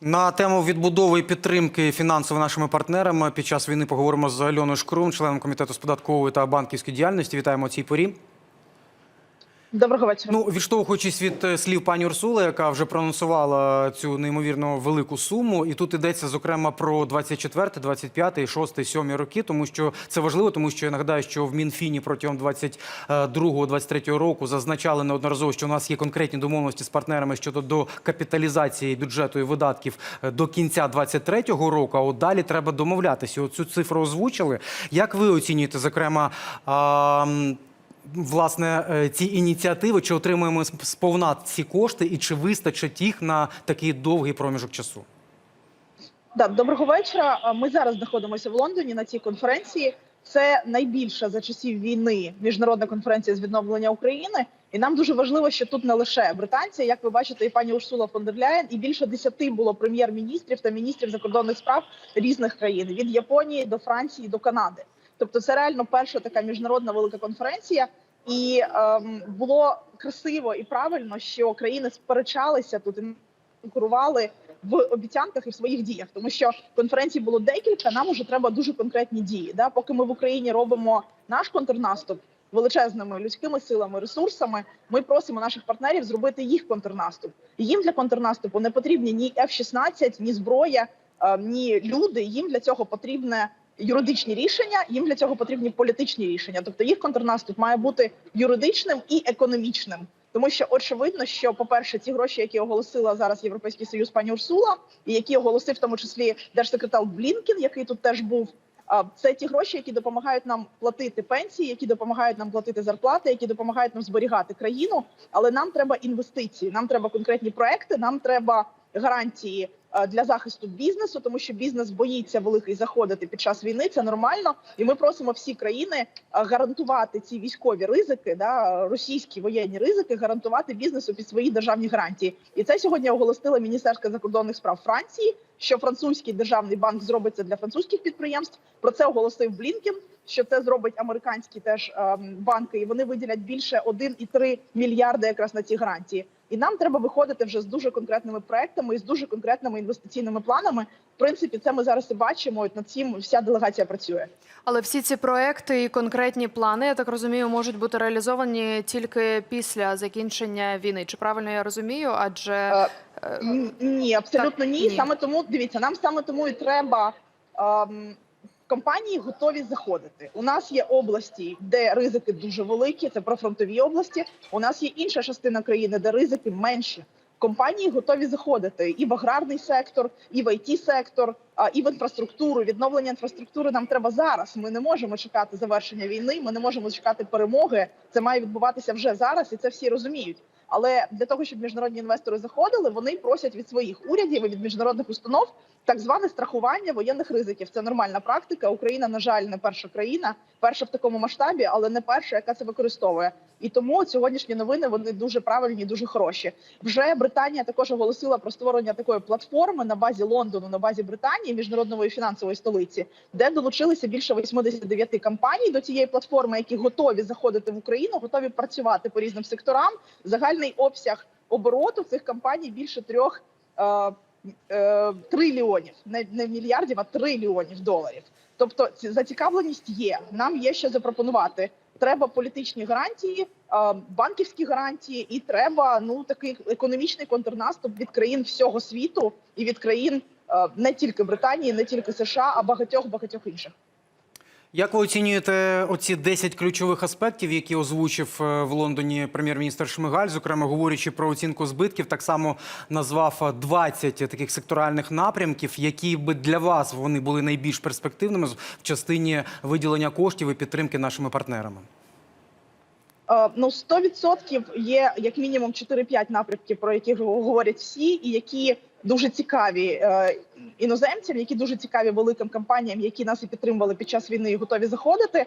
На тему відбудови і підтримки фінансово нашими партнерами під час війни поговоримо з Альоною Шкрум, членом комітету з податкової та банківської діяльності. Вітаємо цій порі. Доброго вечора. Ну, відштовхуючись від е, слів пані Урсули, яка вже проанонсувала цю неймовірно велику суму, і тут йдеться зокрема про 24, 25, 6, 7 роки, тому що це важливо, тому що я нагадаю, що в Мінфіні протягом 22-23 року зазначали неодноразово, що у нас є конкретні домовленості з партнерами щодо до капіталізації бюджету і видатків е, до кінця 23 року. А от далі треба домовлятися. Оцю цифру озвучили. Як ви оцінюєте, зокрема? Власне, е, ці ініціативи, чи отримуємо сповна ці кошти, і чи вистачить їх на такий довгий проміжок часу? Да, доброго вечора. Ми зараз знаходимося в Лондоні на цій конференції. Це найбільша за часів війни міжнародна конференція з відновлення України. І нам дуже важливо, що тут не лише британці, як ви бачите, і пані Урсула фон дер Ляєн, і більше десяти було прем'єр-міністрів та міністрів закордонних справ різних країн від Японії до Франції до Канади. Тобто, це реально перша така міжнародна велика конференція. І ем, було красиво і правильно, що країни сперечалися тут і конкурували в обіцянках і в своїх діях, тому що конференцій було декілька. Нам уже треба дуже конкретні дії. Да, поки ми в Україні робимо наш контрнаступ величезними людськими силами, ресурсами. Ми просимо наших партнерів зробити їх контрнаступ. Їм для контрнаступу не потрібні ні F-16, ні зброя, е, ні люди. Їм для цього потрібне юридичні рішення. Їм для цього потрібні політичні рішення. Тобто їх контрнаступ має бути юридичним і економічним. Тому що очевидно, що по перше, ці гроші, які оголосила зараз Європейський Союз пані Урсула, і які оголосив в тому числі держсекретар Блінкін, який тут теж був. Це ті гроші, які допомагають нам платити пенсії, які допомагають нам платити зарплати, які допомагають нам зберігати країну. Але нам треба інвестиції, нам треба конкретні проекти, нам треба гарантії для захисту бізнесу, тому що бізнес боїться великий заходити під час війни. Це нормально, і ми просимо всі країни е, гарантувати ці військові ризики, да російські воєнні ризики, гарантувати бізнесу під свої державні гарантії. І це сьогодні оголосила Міністерство закордонних справ Франції. Що французький державний банк зробить це для французьких підприємств? Про це оголосив Блінкен. Що це зробить американські теж ем, банки, і вони виділять більше 1,3 мільярди якраз на ці гарантії. І нам треба виходити вже з дуже конкретними проектами і з дуже конкретними інвестиційними планами. В принципі, це ми зараз і бачимо. і Над цим вся делегація працює. Але всі ці проекти і конкретні плани, я так розумію, можуть бути реалізовані тільки після закінчення війни. Чи правильно я розумію? Адже Е, е, Ні, абсолютно Так, ні. ні. Саме тому дивіться, нам саме тому і треба. Ем, Компанії готові заходити. У нас є області, де ризики дуже великі. Це профронтові області. У нас є інша частина країни, де ризики менші. Компанії готові заходити і в аграрний сектор, і в it сектор, і в інфраструктуру. Відновлення інфраструктури нам треба зараз. Ми не можемо чекати завершення війни. Ми не можемо чекати перемоги. Це має відбуватися вже зараз, і це всі розуміють. Але для того, щоб міжнародні інвестори заходили, вони просять від своїх урядів і від міжнародних установ так зване страхування воєнних ризиків. Це нормальна практика. Україна, на жаль, не перша країна, перша в такому масштабі, але не перша, яка це використовує. І тому сьогоднішні новини вони дуже правильні, дуже хороші. Вже Британія також оголосила про створення такої платформи на базі Лондону, на базі Британії, міжнародної фінансової столиці, де долучилися більше 89 компаній до цієї платформи, які готові заходити в Україну, готові працювати по різним секторам. Загальний обсяг обороту цих компаній більше трьох. е, е, трильйонів, не, мільярдів, а трильйонів доларів. Тобто ці- зацікавленість є. Нам є що запропонувати. Треба політичні гарантії, банківські гарантії, і треба ну такий економічний контрнаступ від країн всього світу і від країн не тільки Британії, не тільки США, а багатьох багатьох інших. Як ви оцінюєте оці 10 ключових аспектів, які озвучив е, в Лондоні прем'єр-міністр Шмигаль, зокрема говорячи про оцінку збитків, так само назвав е, 20 таких секторальних напрямків, які би для вас вони були найбільш перспективними в частині виділення коштів і підтримки нашими партнерами? Е, Ну, 100% є як мінімум 4-5 напрямків, про які говорять всі, і які дуже цікаві е, іноземцям, які дуже цікаві великим компаніям, які нас і підтримували під час війни і готові заходити. Е,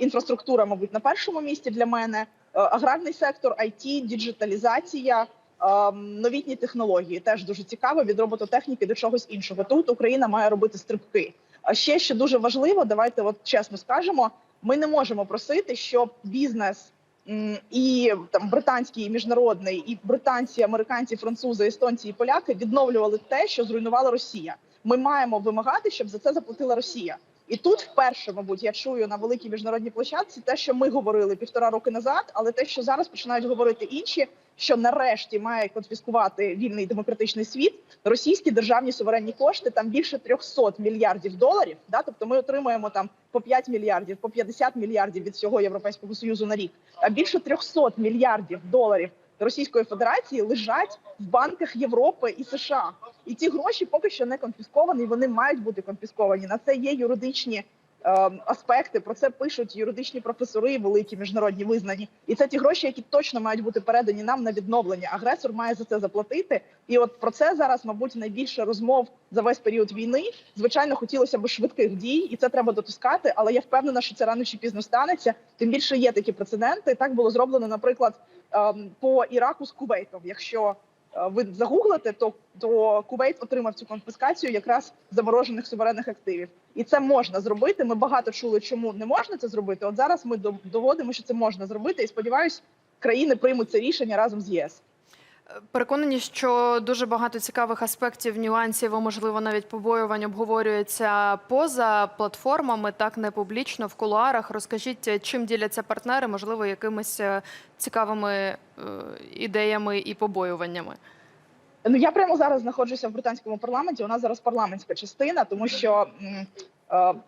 Інфраструктура, мабуть, на першому місці для мене. Е, Аграрний сектор, IT, діджиталізація, новітні технології теж дуже цікаво від робототехніки до чогось іншого. Тут Україна має робити стрибки. А ще що дуже важливо, давайте от чесно скажемо: ми не можемо просити, щоб бізнес і там британський, і міжнародний, і британці, американці, французи, естонці і поляки відновлювали те, що зруйнувала Росія. Ми маємо вимагати, щоб за це заплатила Росія. І тут вперше, мабуть, я чую на великій міжнародній площадці те, що ми говорили півтора роки назад, але те, що зараз починають говорити інші, що нарешті має конфіскувати вільний демократичний світ російські державні суверенні кошти. Там більше 300 мільярдів доларів. Да, тобто ми отримуємо там по 5 мільярдів, по 50 мільярдів від всього європейського союзу на рік. А більше 300 мільярдів доларів Російської Федерації лежать в банках Європи і США. І ті гроші поки що не конфісковані. Вони мають бути конфісковані. На це є юридичні аспекти. Про це пишуть юридичні професори, великі міжнародні визнані. І це ті гроші, які точно мають бути передані нам на відновлення. Агресор має за це заплатити. І от про це зараз, мабуть, найбільше розмов за весь період війни. Звичайно, хотілося б швидких дій, і це треба дотискати. Але я впевнена, що це рано чи пізно станеться. Тим більше є такі прецеденти. Так було зроблено, наприклад, ем, по Іраку з Кувейтом. Якщо ви загуглите, то, то Кувейт отримав цю конфіскацію якраз заморожених суверенних активів, і це можна зробити. Ми багато чули, чому не можна це зробити. От зараз ми доводимо, що це можна зробити, і сподіваюсь, країни приймуть це рішення разом з ЄС. Переконані, що дуже багато цікавих аспектів, нюансів, а можливо навіть побоювань обговорюється поза платформами, так не публічно в кулуарах. Розкажіть, чим діляться партнери, можливо, якимись е, цікавими е, ідеями і побоюваннями. Ну я прямо зараз знаходжуся в британському парламенті. У нас зараз парламентська частина, тому що е,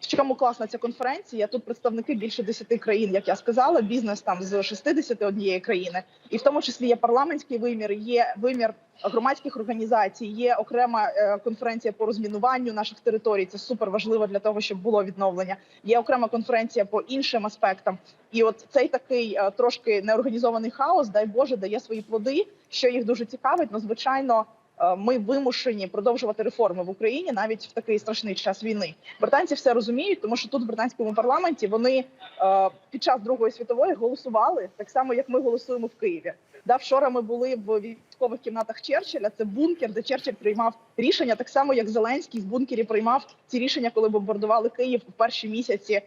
в чому класна ця конференція? Тут представники більше 10 країн, як я сказала, бізнес там з 61 країни, і в тому числі є парламентський вимір, є вимір громадських організацій, є окрема е, конференція по розмінуванню наших територій. Це супер важливо для того, щоб було відновлення. Є окрема конференція по іншим аспектам. І от цей такий е, трошки неорганізований хаос, дай Боже, дає свої плоди, що їх дуже цікавить. Ну, звичайно, е, ми вимушені продовжувати реформи в Україні навіть в такий страшний час війни. Британці все розуміють, тому що тут в британському парламенті вони е, під час Другої світової голосували так само, як ми голосуємо в Києві. Да, вчора ми були в військових кімнатах Черчилля. Це бункер, де Черчилль приймав рішення, так само як Зеленський в бункері приймав ці рішення, коли бомбардували Київ у перші місяці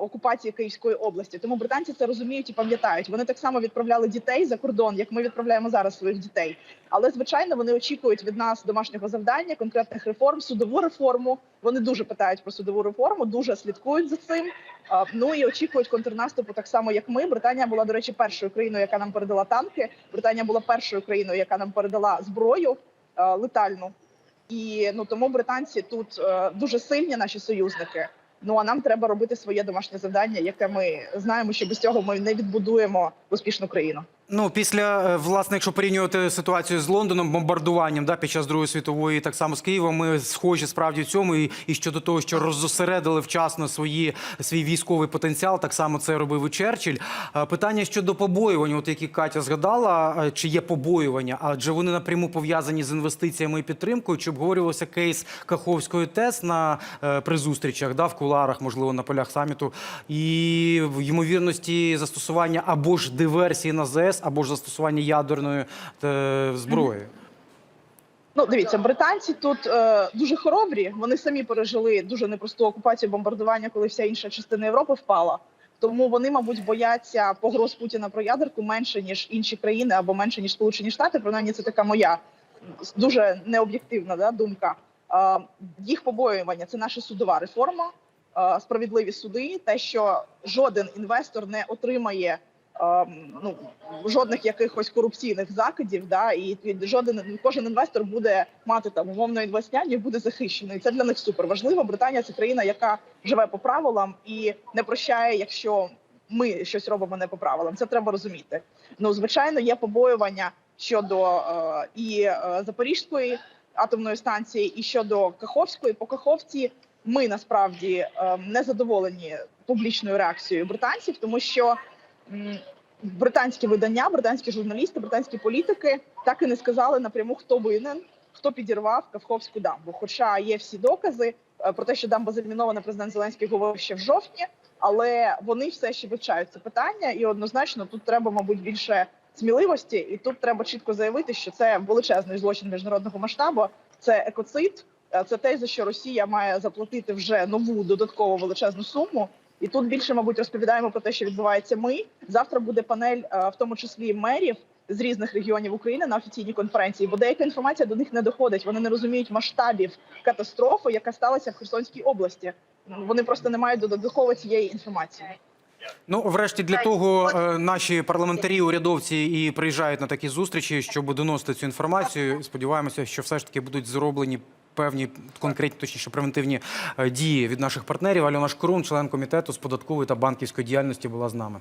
окупації Київської області. Тому британці це розуміють і пам'ятають. Вони так само відправляли дітей за кордон, як ми відправляємо зараз своїх дітей. Але звичайно вони очікують від нас домашнього завдання, конкретних реформ, судову реформу. Вони дуже питають про судову реформу, дуже слідкують за цим. Ну і очікують контрнаступу так само, як ми. Британія була, до речі, першою країною, яка нам передала танки. Британія була першою країною, яка нам передала зброю е, летальну. І ну тому британці тут е, дуже сильні наші союзники. Ну а нам треба робити своє домашнє завдання, яке ми знаємо, що без цього ми не відбудуємо успішну країну. Ну, після, е, власне, якщо порівнювати ситуацію з Лондоном, бомбардуванням да, під час Другої світової, так само з Києвом, ми схожі справді в цьому. І, і щодо того, що роззосередили вчасно свої, свій військовий потенціал, так само це робив і Черчилль. Е, Питання щодо побоювань, от які Катя згадала, е, чи є побоювання, адже вони напряму пов'язані з інвестиціями і підтримкою. Чи обговорювався кейс Каховської ТЕС на при зустрічах, да, в куларах, можливо, на полях саміту, і в ймовірності застосування або ж диверсії на ЗС, або ж застосування ядерної е, зброї. Ну, дивіться, британці тут е, дуже хоробрі. Вони самі пережили дуже непросту окупацію бомбардування, коли вся інша частина Європи впала. Тому вони, мабуть, бояться погроз Путіна про ядерку менше ніж інші країни або менше ніж Сполучені Штати. Принаймні, це така моя дуже необ'єктивна да, думка. Е, їх побоювання це наша судова реформа, е, справедливі суди. Те, що жоден інвестор не отримає ну жодних якихось корупційних закидів, да і жоден кожен інвестор буде мати там умовно інвестняння буде захищений. Це для них супер важливо. Британія це країна, яка живе по правилам і не прощає, якщо ми щось робимо не по правилам. Це треба розуміти. Ну звичайно, є побоювання щодо е, і е, Запорізької атомної станції, і щодо Каховської. По Каховці ми насправді е, не задоволені публічною реакцією британців, тому що британські видання, британські журналісти, британські політики так і не сказали напряму, хто винен, хто підірвав Каховську дамбу. Хоча є всі докази е, про те, що дамба замінована, президент Зеленський говорив ще в жовтні, але вони все ще вивчають це питання, і однозначно тут треба, мабуть, більше сміливості, і тут треба чітко заявити, що це величезний злочин міжнародного масштабу, це екоцид. Е, Це те, за що Росія має заплатити вже нову додаткову величезну суму. І тут більше, мабуть, розповідаємо про те, що відбувається. Ми завтра буде панель, е, в тому числі мерів з різних регіонів України на офіційній конференції, бо деяка інформація до них не доходить. Вони не розуміють масштабів катастрофи, яка сталася в Херсонській області. Вони просто не мають додатково цієї інформації. Ну, врешті, для того е, наші парламентарі, урядовці і приїжджають на такі зустрічі, щоб доносити цю інформацію. Сподіваємося, що все ж таки будуть зроблені певні конкретні, точніше, превентивні е, дії від наших партнерів. Альона Шкрун, член комітету з податкової та банківської діяльності, була з нами.